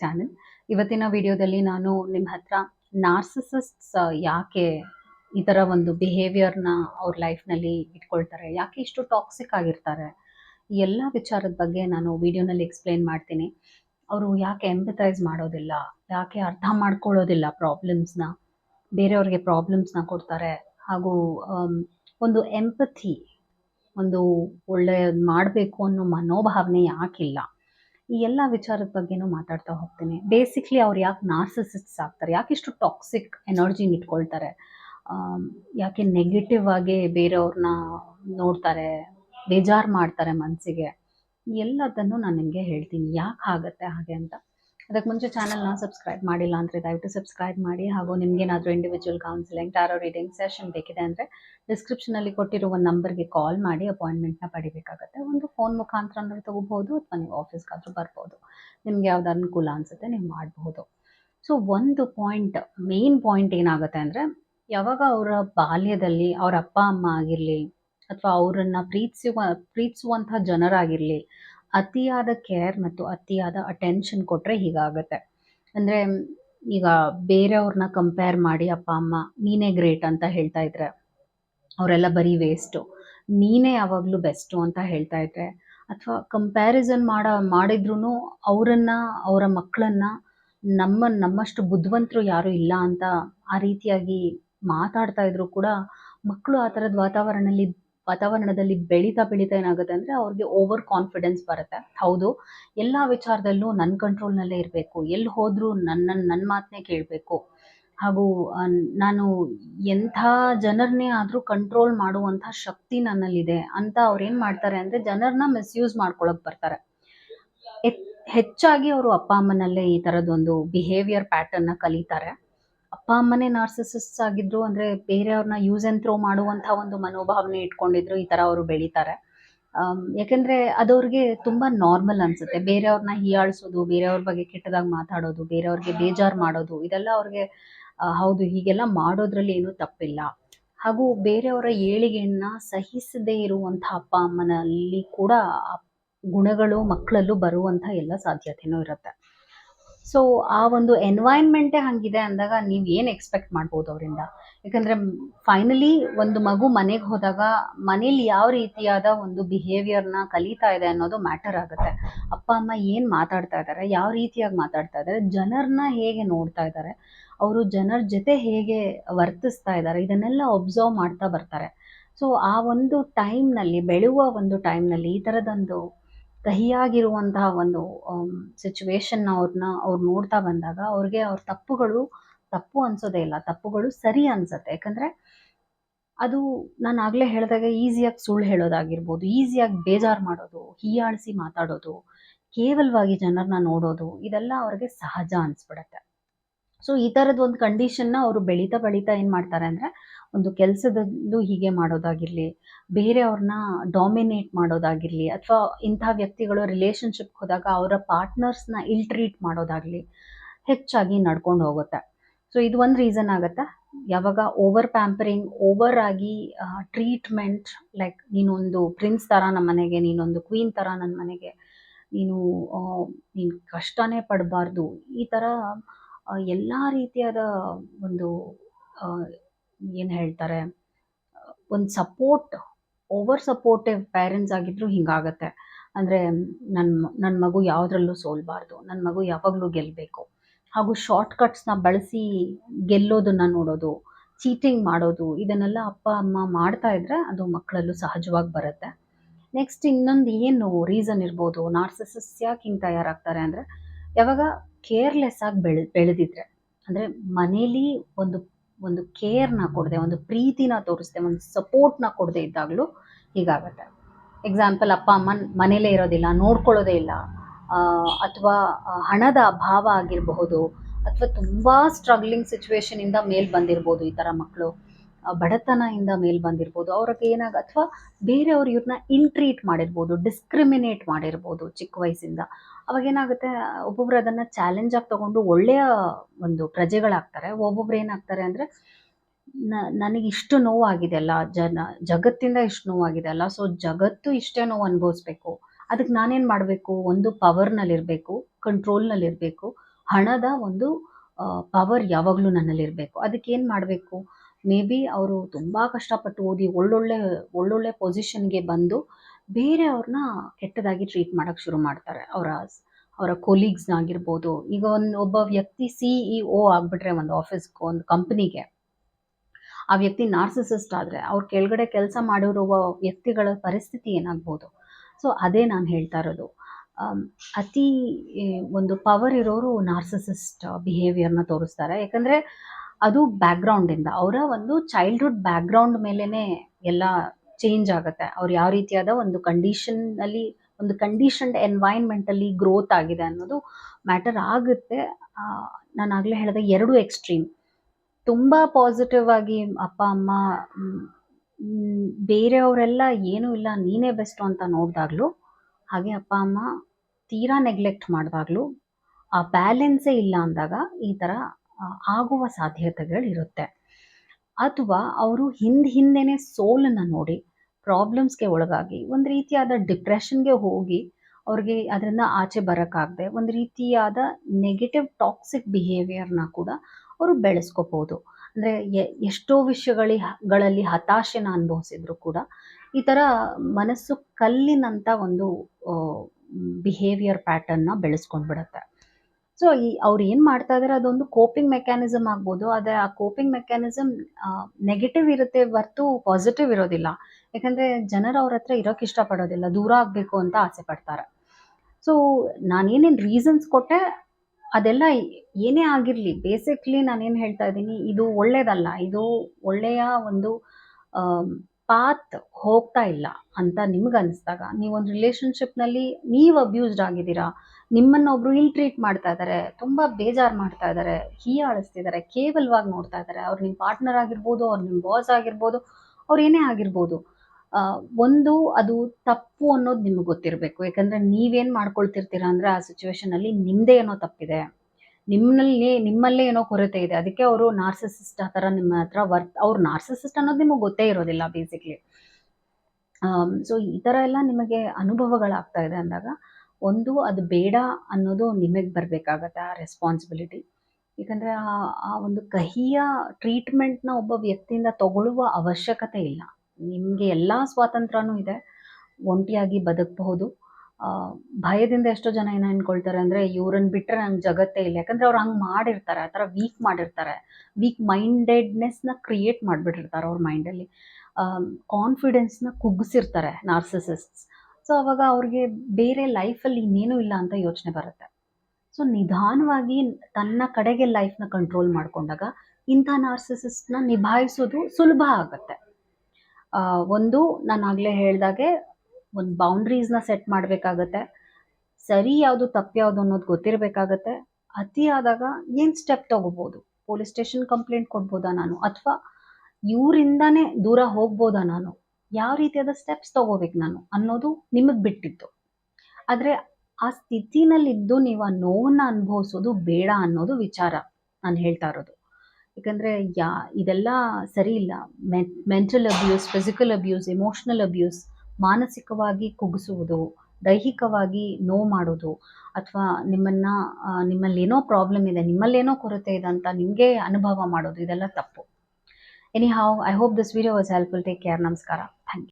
Channel ಇವತ್ತಿನ ವಿಡಿಯೋದಲ್ಲಿ ನಾನು ನಿಮ್ಮ ಹತ್ರ ನಾರ್ಸಿಸಿಸ್ಟ್ಸ್ ಯಾಕೆ ಈ ಥರ ಒಂದು ಬಿಹೇವಿಯರ್ನ ಅವ್ರ ಲೈಫ್ನಲ್ಲಿ ಇಟ್ಕೊಳ್ತಾರೆ? ಯಾಕೆ ಇಷ್ಟು ಟಾಕ್ಸಿಕ್ ಆಗಿರ್ತಾರೆ? ಈ ಎಲ್ಲ ವಿಚಾರದ ಬಗ್ಗೆ ನಾನು ವಿಡಿಯೋನಲ್ಲಿ ಎಕ್ಸ್ಪ್ಲೇನ್ ಮಾಡ್ತೀನಿ. ಅವರು ಯಾಕೆ ಎಂಪತೈಸ್ ಮಾಡೋದಿಲ್ಲ? ಯಾಕೆ ಅರ್ಥ ಮಾಡ್ಕೊಳ್ಳೋದಿಲ್ಲ ಪ್ರಾಬ್ಲಮ್ಸ್ನ ಬೇರೆಯವ್ರಿಗೆ ಪ್ರಾಬ್ಲಮ್ಸ್ನ ಕೊಡ್ತಾರೆ. ಹಾಗೂ ಒಂದು ಎಂಪಥಿ ಒಂದು ಒಳ್ಳೆಯ ಮಾಡಬೇಕು ಅನ್ನೋ ಮನೋಭಾವನೆ ಯಾಕಿಲ್ಲ? ಈ ಎಲ್ಲ ವಿಚಾರದ ಬಗ್ಗೆನೂ ಮಾತಾಡ್ತಾ ಹೋಗ್ತೀನಿ. ಬೇಸಿಕ್ಲಿ ಅವ್ರು ಯಾಕೆ ನಾರ್ಸಿಸಿಸ್ಟ್ಸ್ ಆಗ್ತಾರೆ, ಯಾಕೆ ಇಷ್ಟು ಟಾಕ್ಸಿಕ್ ಎನರ್ಜಿ ಇಟ್ಕೊಳ್ತಾರೆ ಯಾಕೆ ನೆಗೆಟಿವ್ ಆಗಿ ಬೇರೆಯವ್ರನ್ನ ನೋಡ್ತಾರೆ, ಬೇಜಾರು ಮಾಡ್ತಾರೆ ಮನಸ್ಸಿಗೆ ಎಲ್ಲದನ್ನು ನಾನು ನಿಮಗೆ ಹೇಳ್ತೀನಿ, ಯಾಕೆ ಆಗುತ್ತೆ ಹಾಗೆ ಅಂತ. ಅದಕ್ಕೆ ಮುಂಚೆ ಚಾನಲ್ನ ಸಬ್ಸ್ಕ್ರೈಬ್ ಮಾಡಿಲ್ಲ ಅಂದರೆ ದಯವಿಟ್ಟು ಸಬ್ಸ್ಕ್ರೈಬ್ ಮಾಡಿ. ಹಾಗೂ ನಿಮಗೇನಾದರೂ individual counselling tarot reading session ಬೇಕಿದೆ ಅಂದರೆ ಡಿಸ್ಕ್ರಿಪ್ಷನಲ್ಲಿ ಕೊಟ್ಟಿರುವ ನಂಬರ್ಗೆ ಕಾಲ್ ಮಾಡಿ ಅಪಾಯಿಂಟ್ಮೆಂಟ್ನ ಪಡಿಬೇಕಾಗುತ್ತೆ. ಒಂದು ಫೋನ್ ಮುಖಾಂತರ ತಗೋಬಹುದು ಅಥವಾ ನೀವು ಆಫೀಸ್ಗಾದರೂ ಬರ್ಬೋದು. ನಿಮ್ಗೆ ಯಾವ್ದು ಅನುಕೂಲ ಅನಿಸುತ್ತೆ ನೀವು ಮಾಡಬಹುದು ಸೊ ಒಂದು ಪಾಯಿಂಟ್ ಮೇನ್ ಪಾಯಿಂಟ್ ಏನಾಗುತ್ತೆ ಅಂದರೆ ಯಾವಾಗ ಅವರ ಬಾಲ್ಯದಲ್ಲಿ ಅವ್ರ ಅಪ್ಪ, ಅಮ್ಮ ಆಗಿರಲಿ ಅಥವಾ ಅವರನ್ನು ಪ್ರೀತಿಸುವ ಪ್ರೀತಿಸುವಂಥ ಜನರಾಗಿರಲಿ ಅತಿಯಾದ ಕೇರ್ ಮತ್ತು ಅತಿಯಾದ ಅಟೆನ್ಷನ್ ಕೊಟ್ಟರೆ ಹೀಗಾಗುತ್ತೆ. ಅಂದರೆ, ಈಗ ಬೇರೆಯವ್ರನ್ನ ಕಂಪೇರ್ ಮಾಡಿ ಅಪ್ಪ, ಅಮ್ಮ, ನೀನೇ ಗ್ರೇಟ್ ಅಂತ ಹೇಳ್ತಾ ಇದ್ರೆ, ಅವರೆಲ್ಲ ಬರೀ ವೇಸ್ಟು. ನೀನೇ ಯಾವಾಗಲೂ ಬೆಸ್ಟು ಅಂತ ಹೇಳ್ತಾ ಇದ್ರೆ, ಅಥವಾ ಕಂಪ್ಯಾರಿಸನ್ ಮಾಡ ಮಾಡಿದ್ರು ಅವರನ್ನು, ಅವರ ಮಕ್ಕಳನ್ನ ನಮ್ಮ, ನಮ್ಮಷ್ಟು ಬುದ್ಧಿವಂತರು ಯಾರೂ ಇಲ್ಲ ಅಂತ ಆ ರೀತಿಯಾಗಿ ಮಾತಾಡ್ತಾ ಇದ್ರು ಕೂಡ ಮಕ್ಕಳು ಆ ಥರದ ವಾತಾವರಣದಲ್ಲಿ ವಾತಾವರಣದಲ್ಲಿ ಬೆಳೀತಾ ಬೆಳೀತಾ ಏನಾಗುತ್ತೆ ಅಂದ್ರೆ ಅವ್ರಿಗೆ ಓವರ್ ಕಾನ್ಫಿಡೆನ್ಸ್ ಬರುತ್ತೆ. ಹೌದು, ಎಲ್ಲ ವಿಚಾರದಲ್ಲೂ ನನ್ನ ಕಂಟ್ರೋಲ್ನಲ್ಲೇ ಇರಬೇಕು. ಎಲ್ಲಿ ಹೋದ್ರು ನನ್ನ ನನ್ನ ಮಾತನ್ನೇ ಕೇಳಬೇಕು. ಹಾಗೂ ನಾನು ಎಂಥ ಜನರನ್ನೇ ಆದರೂ ಕಂಟ್ರೋಲ್ ಮಾಡುವಂಥ ಶಕ್ತಿ ನನ್ನಲ್ಲಿದೆ ಅಂತ ಅವ್ರು ಏನು ಮಾಡ್ತಾರೆ ಅಂದ್ರೆ ಜನರನ್ನ ಮಿಸ್ಯೂಸ್ ಮಾಡ್ಕೊಳಕ್ಕೆ ಬರ್ತಾರೆ. ಹೆಚ್- ಹೆಚ್ಚಾಗಿ ಅವರು ಅಪ್ಪ ಅಮ್ಮನಲ್ಲೇ ಈ ಥರದೊಂದು ಬಿಹೇವಿಯರ್ ಪ್ಯಾಟರ್ನ್ನ ಕಲಿತಾರೆ. ಅಪ್ಪ ಅಮ್ಮನೇ ನಾರ್ಸಿಸಿಸ್ಟ್ ಆಗಿದ್ರು, ಅಂದ್ರೆ ಬೇರೆಯವ್ರನ್ನ ಯೂಸ್ ಅಂಡ್ ಥ್ರೋ ಮಾಡುವಂಥ ಒಂದು ಮನೋಭಾವನೆ ಇಟ್ಕೊಂಡಿದ್ರು, ಈ ತರ ಅವರು ಬೆಳೀತಾರೆ. ಯಾಕಂದ್ರೆ ಅದವ್ರಿಗೆ ತುಂಬಾ ನಾರ್ಮಲ್ ಅನ್ಸುತ್ತೆ. ಬೇರೆಯವ್ರನ್ನ ಹೀಯಾಳಿಸೋದು, ಬೇರೆಯವ್ರ ಬಗ್ಗೆ ಕೆಟ್ಟದಾಗಿ ಮಾತಾಡೋದು, ಬೇರೆಯವ್ರಿಗೆ ಬೇಜಾರು ಮಾಡೋದು, ಇದೆಲ್ಲ ಅವ್ರಿಗೆ ಹೌದು, ಹೀಗೆಲ್ಲ ಮಾಡೋದ್ರಲ್ಲಿ ಏನೂ ತಪ್ಪಿಲ್ಲ. ಹಾಗೂ ಬೇರೆಯವರ ಏಳಿಗೆಯನ್ನ ಸಹಿಸದೇ ಇರುವಂತಹ ಅಪ್ಪ ಅಮ್ಮನಲ್ಲಿ ಕೂಡ ಗುಣಗಳು, ಮಕ್ಕಳಲ್ಲೂ ಬರುವಂಥ ಎಲ್ಲ ಸಾಧ್ಯತೆನೂ ಇರುತ್ತೆ. ಸೊ ಆ ಒಂದು ಎನ್ವೈರ್ನ್ಮೆಂಟೇ ಹಂಗಿದೆ ಅಂದಾಗ ನೀವು ಏನು ಎಕ್ಸ್ಪೆಕ್ಟ್ ಮಾಡ್ಬೋದು ಅವರಿಂದ? ಯಾಕಂದರೆ ಫೈನಲಿ ಒಂದು ಮಗು ಮನೆಗೆ ಹೋದಾಗ ಮನೇಲಿ ಯಾವ ರೀತಿಯಾದ ಒಂದು ಬಿಹೇವಿಯರ್ನ ಕಲಿತಾ ಇದೆ ಅನ್ನೋದು ಮ್ಯಾಟರ್ ಆಗುತ್ತೆ. ಅಪ್ಪ, ಅಮ್ಮ ಏನು ಮಾತಾಡ್ತಾ ಇದ್ದಾರೆ ಯಾವ ರೀತಿಯಾಗಿ ಮಾತಾಡ್ತಾ ಇದ್ದಾರೆ ಜನರನ್ನ ಹೇಗೆ ನೋಡ್ತಾ ಇದ್ದಾರೆ ಅವರು ಜನರ ಜೊತೆ ಹೇಗೆ ವರ್ತಿಸ್ತಾ ಇದ್ದಾರೆ ಇದನ್ನೆಲ್ಲ ಒಬ್ಸರ್ವ್ ಮಾಡ್ತಾ ಬರ್ತಾರೆ. ಸೊ ಆ ಒಂದು ಟೈಮ್ನಲ್ಲಿ ಬೆಳೆಯುವ ಒಂದು ಟೈಮ್ನಲ್ಲಿ ಈ ಥರದೊಂದು ಕಹಿಯಾಗಿರುವಂತಹ ಒಂದು ಸಿಚುವೇಶನ್ನ ಅವ್ರನ್ನ ಅವ್ರು ನೋಡ್ತಾ ಬಂದಾಗ ಅವ್ರಿಗೆ ಅವ್ರ ತಪ್ಪುಗಳು ತಪ್ಪು ಅನ್ಸೋದೇ ಇಲ್ಲ. ತಪ್ಪುಗಳು ಸರಿ ಅನ್ಸುತ್ತೆ. ಯಾಕಂದರೆ ಅದು ನಾನು ಆಗಲೇ ಹೇಳಿದಾಗ ಈಸಿಯಾಗಿ ಸುಳ್ಳು ಹೇಳೋದಾಗಿರ್ಬೋದು ಈಸಿಯಾಗಿ ಬೇಜಾರು ಮಾಡೋದು, ಹೀಯಾಳಿಸಿ ಮಾತಾಡೋದು, ಕೇವಲವಾಗಿ ಜನರನ್ನ ನೋಡೋದು, ಇದೆಲ್ಲ ಅವ್ರಿಗೆ ಸಹಜ ಅನಿಸ್ಬಿಡತ್ತೆ. ಸೊ ಈ ಥರದ ಒಂದು ಕಂಡೀಷನ್ನ ಅವರು ಬೆಳೀತಾ ಬೆಳೀತಾ ಏನು ಮಾಡ್ತಾರೆ ಅಂದರೆ, ಒಂದು ಕೆಲಸದಲ್ಲೂ ಹೀಗೆ ಮಾಡೋದಾಗಿರಲಿ ಬೇರೆಯವ್ರನ್ನ ಡಾಮಿನೇಟ್ ಮಾಡೋದಾಗಿರಲಿ, ಅಥವಾ ಇಂಥ ವ್ಯಕ್ತಿಗಳು ರಿಲೇಷನ್ಶಿಪ್ಗೆ ಹೋದಾಗ ಅವರ ಪಾರ್ಟ್ನರ್ಸ್ನ ಇಲ್ ಟ್ರೀಟ್ ಮಾಡೋದಾಗಲಿ, ಹೆಚ್ಚಾಗಿ ನಡ್ಕೊಂಡು ಹೋಗುತ್ತೆ. ಸೊ ಇದು ಒಂದು ರೀಸನ್ ಆಗುತ್ತೆ. ಯಾವಾಗ ಓವರ್ ಪ್ಯಾಂಪರಿಂಗ್ ಓವರ್ ಆಗಿ ಟ್ರೀಟ್ಮೆಂಟ್ ಲೈಕ್ ನೀನೊಂದು ಪ್ರಿನ್ಸ್ ಥರ ನಮ್ಮ ಮನೆಗೆ, ನೀನೊಂದು ಕ್ವೀನ್ ಥರ ನನ್ನ ಮನೆಗೆ, ನೀನು ನೀನು ಕಷ್ಟನೇ ಪಡಬಾರ್ದು, ಈ ಥರ ಎಲ್ಲ ರೀತಿಯಾದ ಒಂದು ಏನು ಹೇಳ್ತಾರೆ, ಒಂದು ಸಪೋರ್ಟ್ ಓವರ್ ಸಪೋರ್ಟಿವ್ ಪೇರೆಂಟ್ಸ್ ಆಗಿದ್ರು ಹಿಂಗಾಗತ್ತೆ. ಅಂದರೆ ನನ್ನ ನನ್ನ ಮಗು ಯಾವುದ್ರಲ್ಲೂ ಸೋಲ್ಬಾರ್ದು ನನ್ನ ಮಗು ಯಾವಾಗಲೂ ಗೆಲ್ಲಬೇಕು ಹಾಗೂ ಶಾರ್ಟ್ ಕಟ್ಸ್ನ ಬಳಸಿ ಗೆಲ್ಲೋದನ್ನ ನೋಡೋದು ಚೀಟಿಂಗ್ ಮಾಡೋದು, ಇದನ್ನೆಲ್ಲ ಅಪ್ಪ, ಅಮ್ಮ ಮಾಡ್ತಾ ಇದ್ರೆ ಅದು ಮಕ್ಕಳಲ್ಲೂ ಸಹಜವಾಗಿ ಬರುತ್ತೆ. ನೆಕ್ಸ್ಟ್ ಇನ್ನೊಂದು ಏನು ರೀಸನ್ ಇರ್ಬೋದು ನಾರ್ಸಿಸಸ್ ಯಾಕೆ ಹಿಂಗೆ ತಯಾರಾಗ್ತಾರೆ ಅಂದರೆ, ಯಾವಾಗ ಕೇರ್ಲೆಸ್ ಆಗಿ ಬೆಳೆ, ಬೆಳೆದಿದ್ರೆ. ಅಂದರೆ ಮನೇಲಿ ಒಂದು ಒಂದು ಕೇರ್ನ ಕೊಡದೆ, ಒಂದು ಪ್ರೀತಿನ ತೋರಿಸ್ದೆ, ಒಂದು ಸಪೋರ್ಟ್ನ ಕೊಡದೆ ಇದ್ದಾಗಲೂ ಹೀಗಾಗತ್ತೆ. ಎಕ್ಸಾಂಪಲ್ ಅಪ್ಪ, ಅಮ್ಮ ಮನೇಲೇ ಇರೋದಿಲ್ಲ, ನೋಡ್ಕೊಳ್ಳೋದೇ ಇಲ್ಲ. ಅಥವಾ ಹಣದ ಅಭಾವ ಆಗಿರಬಹುದು, ಅಥವಾ ತುಂಬ ಸ್ಟ್ರಗ್ಲಿಂಗ್ ಸಿಚುವೇಶನಿಂದ ಮೇಲ್ ಬಂದಿರ್ಬೋದು ಈ ಥರ ಮಕ್ಕಳು ಬಡತನದಿಂದ ಮೇಲ್ ಬಂದಿರ್ಬೋದು, ಅವ್ರಿಗೆ ಏನಾಗ, ಅಥವಾ ಬೇರೆಯವ್ರು ಇವ್ರನ್ನ ಇಂಟ್ರೀಟ್ ಟ್ರೀಟ್ ಮಾಡಿರ್ಬೋದು ಡಿಸ್ಕ್ರಿಮಿನೇಟ್ ಮಾಡಿರ್ಬೋದು ಚಿಕ್ಕ ವಯಸ್ಸಿಂದ. ಅವಾಗ ಏನಾಗುತ್ತೆ ಒಬ್ಬೊಬ್ರು ಅದನ್ನು ಚಾಲೆಂಜ್ ಆಗಿ ತಗೊಂಡು ಒಳ್ಳೆಯ ಒಂದು ಪ್ರಜೆಗಳಾಗ್ತಾರೆ. ಒಬ್ಬೊಬ್ರು ಏನಾಗ್ತಾರೆ ಅಂದರೆ ನನಗೆ ಇಷ್ಟು ನೋವಾಗಿದೆ ಅಲ್ಲ, ಜನ, ಜಗತ್ತಿಂದ ಇಷ್ಟು ನೋವಾಗಿದೆ ಅಲ್ಲ ಸೊ ಜಗತ್ತು ಇಷ್ಟೇ ನೋವು ಅನುಭವಿಸ್ಬೇಕು. ಅದಕ್ಕೆ ನಾನೇನು ಮಾಡಬೇಕು? ಒಂದು ಪವರ್ನಲ್ಲಿರಬೇಕು ಕಂಟ್ರೋಲ್ನಲ್ಲಿರಬೇಕು ಹಣದ ಒಂದು ಪವರ್ ಯಾವಾಗಲೂ ನನ್ನಲ್ಲಿರಬೇಕು. ಏನು ಮಾಡಬೇಕು? ಮೇ ಬಿ ಅವರು ತುಂಬ ಕಷ್ಟಪಟ್ಟು ಓದಿ ಒಳ್ಳೊಳ್ಳೆ ಒಳ್ಳೊಳ್ಳೆ ಪೊಸಿಷನ್ಗೆ ಬಂದು ಬೇರೆಯವ್ರನ್ನ ಕೆಟ್ಟದಾಗಿ ಟ್ರೀಟ್ ಮಾಡೋಕ್ಕೆ ಶುರು ಮಾಡ್ತಾರೆ. ಅವರ ಅವರ ಕೊಲೀಗ್ಸ್ನಾಗಿರ್ಬೋದು ಈಗ ಒಂದು ಒಬ್ಬ ವ್ಯಕ್ತಿ ಸಿ ಇ ಒ ಆಗಿಬಿಟ್ರೆ ಒಂದು ಆಫೀಸ್ಗೆ ಒಂದು ಕಂಪ್ನಿಗೆ ಆ ವ್ಯಕ್ತಿ ನಾರ್ಸಿಸಿಸ್ಟ್ ಆದರೆ ಅವ್ರ ಕೆಳಗಡೆ ಕೆಲಸ ಮಾಡಿರುವ ವ್ಯಕ್ತಿಗಳ ಪರಿಸ್ಥಿತಿ ಏನಾಗ್ಬೋದು? ಸೊ ಅದೇ ನಾನು ಹೇಳ್ತಾ ಇರೋದು. ಅತಿ ಒಂದು ಪವರ್ ಇರೋರು ನಾರ್ಸಿಸಿಸ್ಟ್ ಬಿಹೇವಿಯರ್ನ ತೋರಿಸ್ತಾರೆ. ಯಾಕಂದರೆ ಅದು ಬ್ಯಾಕ್ಗ್ರೌಂಡಿಂದ ಅವರ ಒಂದು ಚೈಲ್ಡ್ಹುಡ್ ಬ್ಯಾಕ್ಗ್ರೌಂಡ್ ಮೇಲೇ ಎಲ್ಲ ಚೇಂಜ್ ಆಗುತ್ತೆ. ಅವ್ರು ಯಾವ ರೀತಿಯಾದ ಒಂದು ಕಂಡೀಷನ್ ಅಲ್ಲಿ ಒಂದು ಕಂಡೀಷನ್ಡ್ ಎನ್ವೈರ್ನ್ಮೆಂಟಲ್ಲಿ ಗ್ರೋತ್ ಆಗಿದೆ ಅನ್ನೋದು ಮ್ಯಾಟರ್ ಆಗುತ್ತೆ. ನಾನು ಆಗಲೇ ಹೇಳಿದೆ ಎರಡು ಎಕ್ಸ್ಟ್ರೀಮ್ ತುಂಬ ಪಾಸಿಟಿವ್ ಆಗಿ ಅಪ್ಪ ಅಮ್ಮ ಬೇರೆಯವರೆಲ್ಲ ಏನೂ ಇಲ್ಲ ನೀನೇ ಬೆಸ್ಟು ಅಂತ ನೋಡಿದಾಗ್ಲೂ ಹಾಗೆ ಅಪ್ಪ ಅಮ್ಮ ತೀರಾ ನೆಗ್ಲೆಕ್ಟ್ ಮಾಡಿದಾಗ್ಲೂ ಆ ಬ್ಯಾಲೆನ್ಸೇ ಇಲ್ಲ ಅಂದಾಗ ಈ ಆ, ಆಗುವ ಸಾಧ್ಯತೆಗಳಿರುತ್ತೆ. ಅಥವಾ ಅವರು ಹಿಂದೆ ಹಿಂದೆನೇ ಸೋಲನ್ನು ನೋಡಿ ಪ್ರಾಬ್ಲಮ್ಸ್ಗೆ ಒಳಗಾಗಿ ಒಂದು ರೀತಿಯಾದ ಡಿಪ್ರೆಷನ್ಗೆ ಹೋಗಿ ಅವ್ರಿಗೆ ಅದರಿಂದ ಆಚೆ ಬರೋಕ್ಕಾಗದೆ ಒಂದು ರೀತಿಯಾದ ನೆಗೆಟಿವ್ ಟಾಕ್ಸಿಕ್ ಬಿಹೇವಿಯರ್ನ ಕೂಡ ಅವರು ಬೆಳೆಸ್ಕೋಬೋದು. ಅಂದರೆ ಎಷ್ಟೋ ವಿಷಯಗಳಿ ಹತಾಶೆನ ಅನುಭವಿಸಿದ್ರು ಕೂಡ ಈ ಥರ ಮನಸ್ಸು ಕಲ್ಲಿನಂಥ ಒಂದು ಬಿಹೇವಿಯರ್ ಪ್ಯಾಟರ್ನ್ನ ಬೆಳೆಸ್ಕೊಂಡ್ಬಿಡುತ್ತೆ. ಸೊ ಈ ಅವ್ರು ಏನು ಮಾಡ್ತಾ ಇದ್ದಾರೆ ಅದೊಂದು ಕೋಪಿಂಗ್ ಮೆಕ್ಯಾನಿಸಮ್ ಆಗ್ಬೋದು. ಆದರೆ ಆ ಕೋಪಿಂಗ್ ಮೆಕ್ಯಾನಿಸಮ್ ನೆಗೆಟಿವ್ ಇರುತ್ತೆ ಹೊರ್ತು ಪಾಸಿಟಿವ್ ಇರೋದಿಲ್ಲ. ಯಾಕಂದರೆ ಜನರು ಅವ್ರ ಹತ್ರ ಇರೋಕ್ಕೆ ಇಷ್ಟಪಡೋದಿಲ್ಲ. ದೂರ ಆಗಬೇಕು ಅಂತ ಆಸೆ ಪಡ್ತಾರೆ. ಸೊ ನಾನೇನೇನು ರೀಸನ್ಸ್ ಕೊಟ್ಟೆ, ಅದೆಲ್ಲ ಏನೇ ಆಗಿರಲಿ ಬೇಸಿಕ್ಲಿ ನಾನೇನು ಹೇಳ್ತಾ ಇದ್ದೀನಿ, ಇದು ಒಳ್ಳೇದಲ್ಲ. ಇದು ಒಳ್ಳೆಯ ಒಂದು ಪಾತ್ ಹೋಗ್ತಾ ಇಲ್ಲ ಅಂತ ನಿಮ್ಗೆ ಅನಿಸ್ದಾಗ ನೀವೊಂದು ರಿಲೇಷನ್ಶಿಪ್ನಲ್ಲಿ ನೀವು ಅಬ್ಯೂಸ್ಡ್ ಆಗಿದ್ದೀರಾ? ನಿಮ್ಮನ್ನು ಒಬ್ರು ಇಲ್ ಟ್ರೀಟ್ ಮಾಡ್ತಾ ಇದ್ದಾರೆ ತುಂಬಾ ಬೇಜಾರು ಮಾಡ್ತಾ ಇದ್ದಾರೆ ಹೀಯಾಳಿಸ್ತಿದ್ದಾರೆ ಕೇವಲವಾಗಿ ನೋಡ್ತಾ ಇದ್ದಾರೆ ಅವ್ರು ನಿಮ್ಮ ಪಾರ್ಟ್ನರ್ ಆಗಿರ್ಬೋದು, ಅವ್ರು ನಿಮ್ಮ ಬಾಸ್ ಆಗಿರ್ಬೋದು, ಅವ್ರು ಏನೇ ಆಗಿರ್ಬೋದು ಒಂದು ಅದು ತಪ್ಪು ಅನ್ನೋದು ನಿಮ್ಗೆ ಗೊತ್ತಿರಬೇಕು. ಯಾಕಂದರೆ ನೀವೇನು ಮಾಡ್ಕೊಳ್ತಿರ್ತೀರಾ ಅಂದರೆ ಆ ಸಿಚುವೇಶನಲ್ಲಿ ನಿಮ್ಮದೇ ಏನೋ ತಪ್ಪಿದೆ. ನಿಮ್ಮಲ್ಲಿ ನಿಮ್ಮಲ್ಲೇ ಏನೋ ಕೊರತೆ ಇದೆ. ಅದಕ್ಕೆ ಅವರು ನಾರ್ಸಿಸಿಸ್ಟ್ ಆ ಥರ ನಿಮ್ಮ ಹತ್ರ ವರ್ಕ್, ಅವ್ರು ನಾರ್ಸಿಸಿಸ್ಟ್ ಅನ್ನೋದು ನಿಮಗೆ ಗೊತ್ತೇ ಇರೋದಿಲ್ಲ ಬೇಸಿಕ್ಲಿ ಸೊ ಈ ಥರ ಎಲ್ಲ ನಿಮಗೆ ಅನುಭವಗಳಾಗ್ತಾ ಇದೆ ಅಂದಾಗ, ಒಂದು ಅದು ಬೇಡ ಅನ್ನೋದು ನಿಮಗೆ ಬರಬೇಕಾಗತ್ತೆ ಆ ರೆಸ್ಪಾನ್ಸಿಬಿಲಿಟಿ ಏಕೆಂದರೆ ಆ ಒಂದು ಕಹಿಯ ಟ್ರೀಟ್ಮೆಂಟ್ನ ಒಬ್ಬ ವ್ಯಕ್ತಿಯಿಂದ ತಗೊಳ್ಳುವ ಅವಶ್ಯಕತೆ ಇಲ್ಲ. ನಿಮಗೆ ಎಲ್ಲ ಸ್ವಾತಂತ್ರ್ಯನೂ ಇದೆ. ಒಂಟಿಯಾಗಿ ಬದುಕಬಹುದು. ಭಯದಿಂದ ಎಷ್ಟೋ ಜನ ಏನು ಅನ್ಕೊಳ್ತಾರೆ ಅಂದರೆ ಇವ್ರನ್ನ ಬಿಟ್ಟರೆ ನಂಗೆ ಜಗತ್ತೇ ಇಲ್ಲ. ಯಾಕಂದರೆ ಅವ್ರು ಹಂಗೆ ಮಾಡಿರ್ತಾರೆ, ಆ ಥರ ವೀಕ್ ಮಾಡಿರ್ತಾರೆ. ವೀಕ್ ಮೈಂಡೆಡ್ನೆಸ್ನ ಕ್ರಿಯೇಟ್ ಮಾಡಿಬಿಟ್ಟಿರ್ತಾರೆ ಅವ್ರ ಮೈಂಡಲ್ಲಿ ಕಾನ್ಫಿಡೆನ್ಸ್ನ ಕುಗ್ಗಿಸಿರ್ತಾರೆ ನಾರ್ಸಿಸಿಸ್ಟ್ಸ್ ಸೊ ಅವಾಗ ಅವ್ರಿಗೆ ಬೇರೆ ಲೈಫಲ್ಲಿ ಇನ್ನೇನೂ ಇಲ್ಲ ಅಂತ ಯೋಚನೆ ಬರುತ್ತೆ. ಸೊ ನಿಧಾನವಾಗಿ ತನ್ನ ಕಡೆಗೆ ಲೈಫ್ನ ಕಂಟ್ರೋಲ್ ಮಾಡಿಕೊಂಡಾಗ ಇಂಥ ನಾರ್ಸಿಸಿಸ್ಟ್ನ ನಿಭಾಯಿಸೋದು ಸುಲಭ ಆಗುತ್ತೆ. ಒಂದು, ನಾನು ಆಗಲೇ ಹೇಳ್ದಾಗೆ ಒಂದು ಬೌಂಡ್ರೀಸ್ನ ಸೆಟ್ ಮಾಡಬೇಕಾಗತ್ತೆ. ಸರಿ ಯಾವುದು, ತಪ್ಪು ಯಾವುದು ಅನ್ನೋದು ಗೊತ್ತಿರಬೇಕಾಗತ್ತೆ. ಅತಿ ಆದಾಗ ಏನು ಸ್ಟೆಪ್ ತಗೋಬೋದು? ಪೊಲೀಸ್ ಸ್ಟೇಷನ್ ಕಂಪ್ಲೇಂಟ್ ಕೊಡ್ಬೋದಾ ನಾನು? ಅಥವಾ ಇವರಿಂದಾನೇ ದೂರ ಹೋಗ್ಬೋದಾ ನಾನು? ಯಾವ ರೀತಿಯಾದ ಸ್ಟೆಪ್ಸ್ ತಗೋಬೇಕು ನಾನು ಅನ್ನೋದು ನಿಮಗೆ ಬಿಟ್ಟಿತ್ತು. ಆದರೆ ಆ ಸ್ಥಿತಿನಲ್ಲಿದ್ದು ನೀವು ಆ ನೋವನ್ನು ಅನುಭವಿಸೋದು ಬೇಡ ಅನ್ನೋದು ವಿಚಾರ ನಾನು ಹೇಳ್ತಾ ಇರೋದು. ಯಾಕಂದರೆ ಯಾ, ಇದೆಲ್ಲ ಸರಿ ಇಲ್ಲ. Mental abuse physical abuse emotional abuse ಮಾನಸಿಕವಾಗಿ ಕುಗ್ಗಿಸುವುದು ದೈಹಿಕವಾಗಿ ನೋವು ಮಾಡೋದು ಅಥವಾ ನಿಮ್ಮನ್ನು ನಿಮ್ಮಲ್ಲಿ ಏನೋ ಪ್ರಾಬ್ಲಮ್ ಇದೆ, ನಿಮ್ಮಲ್ಲೇನೋ ಕೊರತೆ ಇದೆ ಅಂತ ನಿಮಗೆ ಅನುಭವ ಮಾಡೋದು, ಇದೆಲ್ಲ ತಪ್ಪು. Anyhow I hope this video was helpful take care ನಮಸ್ಕಾರ. Thank you